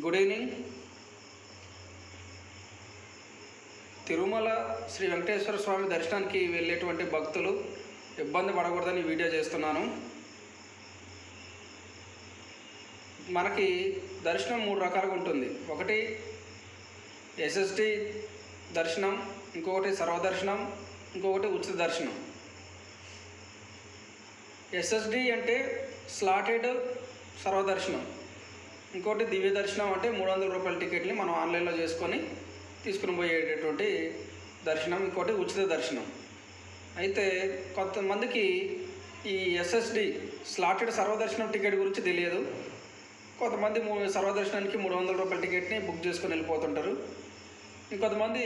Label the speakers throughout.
Speaker 1: Good evening Tirumala Shri Venkateswara స్వామి దర్శనానికి వెళ్ళేటువంటి భక్తులు ఇబ్బంది పడకూడదని వీడియో చేస్తున్నాను. మనకి దర్శనం మూడు రకాలుగా ఉంటుంది. ఒకటి ఎస్ఎస్టి దర్శనం ఇంకొకటి సర్వదర్శనం ఇంకొకటి ఉచిత దర్శనం. ఎస్ఎస్డి అంటే స్లాటెడ్ సర్వదర్శనం. ఇంకోటి దివ్య దర్శనం అంటే మూడు వందల రూపాయల టికెట్ని మనం ఆన్లైన్లో చేసుకొని తీసుకుని పోయేటటువంటి దర్శనం ఇంకోటి ఉచిత దర్శనం. అయితే కొంతమందికి ఈ ఎస్ఎస్డి స్లాటెడ్ సర్వదర్శనం టికెట్ గురించి తెలియదు. కొంతమంది మూ సర్వదర్శనానికి మూడు వందల రూపాయల టికెట్ని బుక్ చేసుకొని వెళ్ళిపోతుంటారు. ఇంకొంతమంది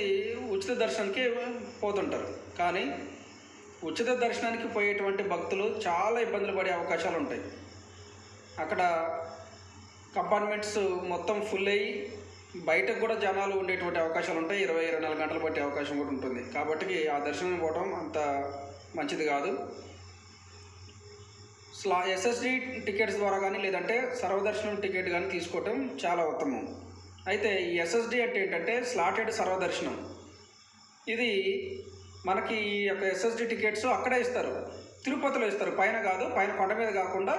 Speaker 1: ఉచిత దర్శనానికి పోతుంటారు. కానీ ఉచిత దర్శనానికి పోయేటువంటి భక్తులు చాలా ఇబ్బందులు పడే అవకాశాలు ఉంటాయి. అక్కడ కంపార్ట్మెంట్స్ మొత్తం ఫుల్ అయ్యి బయటకు కూడా జనాలు ఉండేటువంటి అవకాశాలు ఉంటాయి. ఇరవై ఇరవై నాలుగు గంటలు పట్టే అవకాశం కూడా ఉంటుంది. కాబట్టి ఆ దర్శనం పోవడం అంత మంచిది కాదు. స్లా ఎస్ఎస్డి టికెట్స్ ద్వారా కానీ లేదంటే సర్వదర్శనం టికెట్ కానీ తీసుకోవటం చాలా ఉత్తమం. అయితే ఈ ఎస్ఎస్డి అంటే ఏంటంటే స్లాటెడ్ సర్వదర్శనం. ఇది మనకి ఈ యొక్క ఎస్ఎస్డి టికెట్స్ అక్కడే ఇస్తారు. తిరుపతిలో ఇస్తారు. పైన కాదు పైన కొండ మీద కాకుండా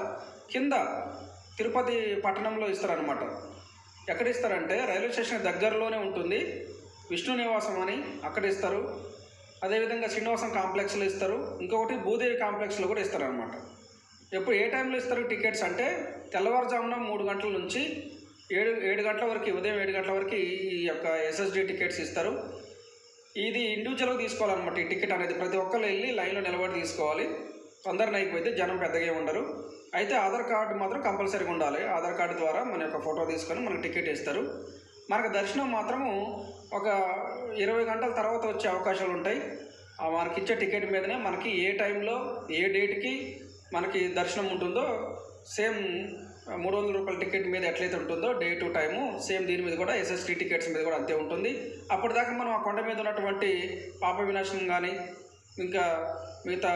Speaker 1: కింద తిరుపతి పట్టణంలో ఇస్తారనమాట ఎక్కడ ఇస్తారంటే రైల్వే స్టేషన్ దగ్గరలోనే ఉంటుంది. విష్ణు నివాసం అని అక్కడ ఇస్తారు. అదేవిధంగా శ్రీనివాసం కాంప్లెక్స్లో ఇస్తారు. ఇంకొకటి భూదేవి కాంప్లెక్స్లో కూడా ఇస్తారనమాట ఎప్పుడు ఏ టైంలో ఇస్తారు టికెట్స్ అంటే తెల్లవారుజామున మూడు గంటల నుంచి ఏడు ఏడు గంటల వరకు ఉదయం ఏడు గంటల వరకు ఈ యొక్క ఎస్ఎస్డి టికెట్స్ ఇస్తారు. ఇది ఇండివిజువల్గా తీసుకోవాలన్నమాట ఈ టికెట్ అనేది. ప్రతి ఒక్కరు వెళ్ళి లైన్లో నిలబడి తీసుకోవాలి. తొందరగా అయిపోతే జనం పెద్దగా ఉండరు అయితే ఆధార్ కార్డు మాత్రం కంపల్సరీగా ఉండాలి. ఆధార్ కార్డు ద్వారా మన యొక్క ఫోటో తీసుకొని మనకు టికెట్ ఇస్తారు. మనకు దర్శనం మాత్రము ఒక ఇరవై గంటల తర్వాత వచ్చే అవకాశాలు ఉంటాయి. ఆ మనకి ఇచ్చే టికెట్ మీదనే మనకి ఏ టైంలో ఏ డేట్కి మనకి దర్శనం ఉంటుందో సేమ్ మూడు వందల రూపాయల టికెట్ మీద ఎట్లయితే ఉంటుందో డే టు టైము సేమ్ దీని మీద కూడా ఎస్ఎస్టీ టికెట్స్ మీద కూడా అంతే ఉంటుంది. అప్పటిదాకా మనం ఆ కొండ మీద ఉన్నటువంటి పాప వినాశనం కానీ ఇంకా మిగతా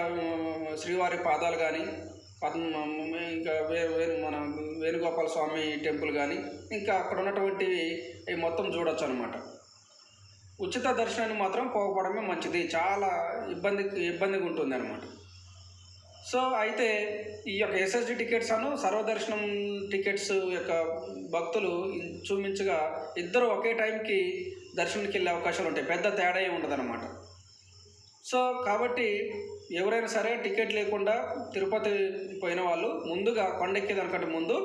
Speaker 1: శ్రీవారి పాదాలు కానీ పద్మ ఇంకా వేరు వేరు మన వేణుగోపాల స్వామి టెంపుల్ కానీ ఇంకా అక్కడ ఉన్నటువంటివి ఇవి మొత్తం చూడొచ్చు అనమాట ఉచిత దర్శనాన్ని మాత్రం పోకపోవడమే మంచిది. చాలా ఇబ్బంది ఇబ్బందిగా ఉంటుంది అనమాట సో అయితే ఈ యొక్క ఎస్ఎస్డి టికెట్స్ అను సర్వదర్శనం టికెట్స్ యొక్క భక్తులు చూపించగా ఇద్దరు ఒకే టైంకి దర్శనానికి వెళ్ళే అవకాశాలు ఉంటాయి. పెద్ద తేడా ఏమి ఉండదన్నమాట సో కాబట్టి ఎవరైనా సరే టికెట్ లేకుండా తిరుపతి పోయిన వాళ్ళు ముందుగా కొండెక్కేదానికంటే ముందు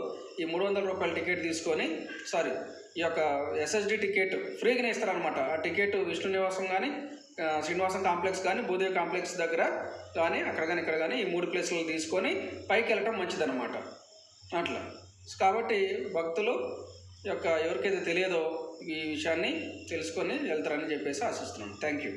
Speaker 1: ఈ మూడు వందల రూపాయల టికెట్ తీసుకొని సారీ ఈ యొక్క ఎస్ఎస్డి టికెట్ ఫ్రీగానే ఇస్తారనమాట ఆ టికెట్ విష్ణు నివాసం కానీ శ్రీనివాసం కాంప్లెక్స్ కానీ భూదేవి కాంప్లెక్స్ దగ్గర కానీ అక్కడ కానీ ఇక్కడ కానీ ఈ మూడు ప్లేసులు తీసుకొని పైకి వెళ్ళటం మంచిదన్నమాట. అట్లా. కాబట్టి భక్తులు యొక్క ఎవరికైతే తెలియదో ఈ విషయాన్ని తెలుసుకొని వెళ్తారని చెప్పేసి ఆశిస్తున్నాను థ్యాంక్ యూ